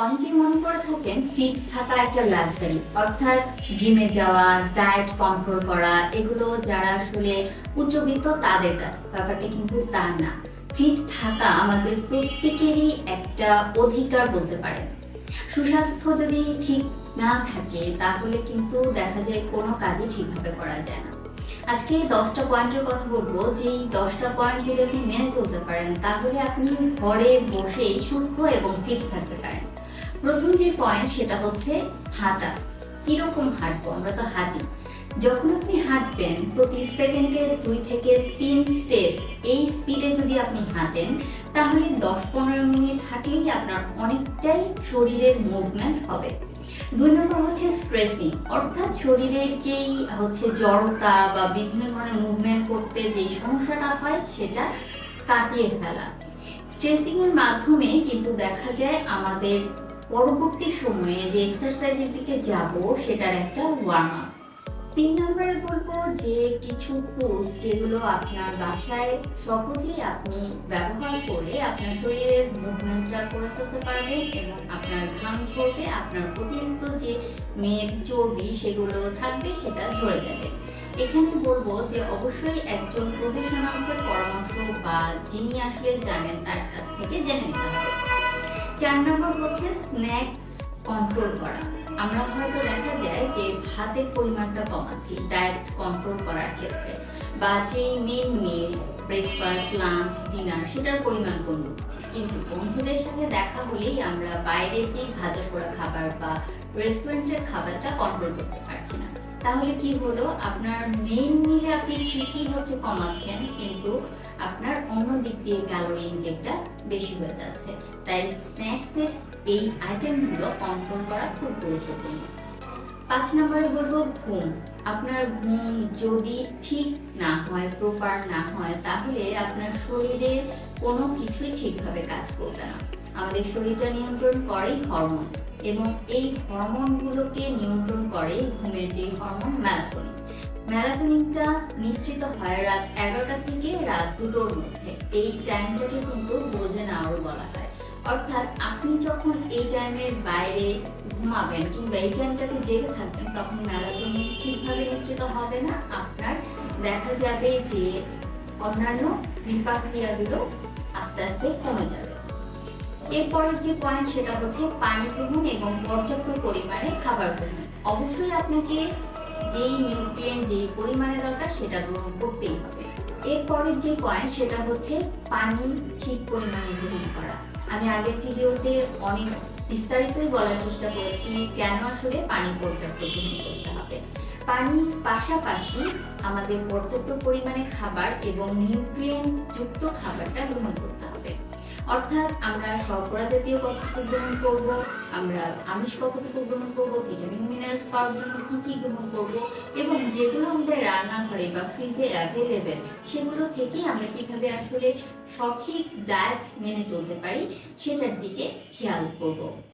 অনেকেই মনে করে থাকেন ফিট থাকা একটা লাক্সারি অর্থাৎ জিমে যাওয়া ডায়েট কন্ট্রোল করা, এগুলো যারা আসলে উচ্চবিত্ত তাদের কাছে। ব্যাপারটা কিন্তু তা না। ফিট থাকা আমাদের প্রত্যেকেরই একটা অধিকার বলতে পারেন। সুস্বাস্থ্য যদি ঠিক না থাকে, তাহলে কিন্তু দেখা যায় কোনো কাজই ঠিকভাবে করা যায় না। আজকে দশটা পয়েন্টের কথা বলব। যে এই দশটা পয়েন্ট যদি আপনি মেনে চলতে পারেন, তাহলে আপনি ঘরে বসেই সুস্থ এবং ফিট থাকতে পারেন। প্রথম যে পয়েন্ট সেটা হচ্ছে হাঁটা। কীরকম হাঁটবো? আমরা তো হাঁটি। যখন আপনি হাঁটবেন, প্রতি সেকেন্ডে দুই থেকে তিন স্টেপ এই স্পিডে যদি আপনি হাঁটেন, তাহলে দশ পনেরো মিনিট হাঁটলেই আপনার অনেকটাই শরীরের মুভমেন্ট হবে। দুই নম্বর হচ্ছে স্ট্রেসিং অর্থাৎ শরীরের যেই হচ্ছে জড়তা বা বিভিন্ন ধরনের মুভমেন্ট করতে যেই সমস্যাটা হয়, সেটা কাটিয়ে ফেলা। স্ট্রেচিং এর মাধ্যমে কিন্তু দেখা যায় আমাদের পরবর্তী সময়ে যে এক্সারসাইজের দিকে যাব, সেটার একটা ওয়ার্ম আপ তিন নম্বরে বলব যে, কিছু পোস্ট যেগুলো আপনার বাসায় সহজেই আপনি ব্যবহার করে আপনার শরীরের মুভমেন্টটা করে ফেলতে পারবেন এবং আপনার ঘাম ঝরবে, আপনার অতিরিক্ত যে মেদ, চর্বি সেগুলো থাকবে, সেটা ঝরে যাবে। এখানে বলব যে, অবশ্যই একজন প্রফেশনালসের পরামর্শ বা যিনি আসলে জানেন তার কাছ থেকে জেনে নিতে হবে। চার নম্বর হচ্ছে স্ন্যাক্স কন্ট্রোল করা। আমরা হয়তো দেখা যায় যে ভাতের পরিমাণটা কমাচ্ছি ডায়েট কন্ট্রোল করার ক্ষেত্রে বা main meal breakfast lunch dinner সেটার পরিমাণ কমিয়ে কিন্তু বন্ধুদের সাথে দেখা হলেই আমরা বাইরের যে ভাজা পোড়া খাবার বা রেস্টুরেন্টের খাবারটা কন্ট্রোল করতে পারছি না। তাহলে কি হলো? আপনার মেইন মিলে আপনি ঠিকই হচ্ছে কমাচ্ছেন কিন্তু আপনার অন্য দিক দিয়ে ক্যালোরি ইনটেকটা বেশি হয়ে যাচ্ছে। তাই স্ন্যাক্সের এই আইটেমগুলো কন্ট্রোল করা খুব গুরুত্বপূর্ণ। পাঁচ নম্বরে বলব ঘুম। আপনার ঘুম যদি ঠিক না হয় প্রপার না হয়, তাহলে আপনার শরীরে কোনো কিছুই ঠিকভাবে কাজ করবে না। আমাদের শরীরটা নিয়ন্ত্রণ করেই হরমোন এবং এই হরমোনগুলোকে নিয়ন্ত্রণ করে ঘুমের যে হরমোন ম্যালাটোনিন ম্যালাটোনিনটা নিশ্চিত হয় রাত এগারোটা থেকে রাত দুটোর মধ্যে। এই টাইমটাকে কিন্তু গোল্ডেন আওয়ার বলা হয়। অর্থাৎ আপনি যখন এই টাইমের বাইরে ঘুমাবেন কিংবা এই টাইমটাতে জেগে থাকবেন, তখন ম্যালাটোনিন ঠিকভাবে নিশ্চিত হবে না। আপনার দেখা যাবে যে অন্যান্য বিপাক্রিয়াগুলো আস্তে আস্তে কমে যাবে। এরপরের যে পয়েন্ট সেটা হচ্ছে পানি গ্রহণ এবং পর্যাপ্ত পরিমাণে খাবার গ্রহণ। অবশ্যই আপনাকে যেই নিউট্রিয়েন্ট যেই পরিমাণে দরকার সেটা গ্রহণ করতেই হবে। এরপরের যে পয়েন্ট সেটা হচ্ছে পানি ঠিক পরিমাণে গ্রহণ করা। আমি আগের ভিডিওতে অনেক বিস্তারিতই বলার চেষ্টা করেছি কেন আসলে পানি পর্যাপ্ত গ্রহণ করতে হবে। পানির পাশাপাশি আমাদের পর্যাপ্ত পরিমাণে খাবার এবং নিউট্রিয়েন্ট যুক্ত খাবারটা গ্রহণ করতে হবে। অর্থাৎ আমরা শর্করা জাতীয় কতটুকু গ্রহণ করব, আমরা আমিষ কতটুকু গ্রহণ করব ভিটামিন পাওয়ার জন্য কি কি গ্রহণ করব এবং যেগুলো আমাদের রান্নাঘরে বা ফ্রিজে অ্যাভেলেবেল সেগুলো থেকেই আমরা কীভাবে আসলে সঠিক ডায়েট মেনে চলতে পারি, সেটার দিকে খেয়াল করব।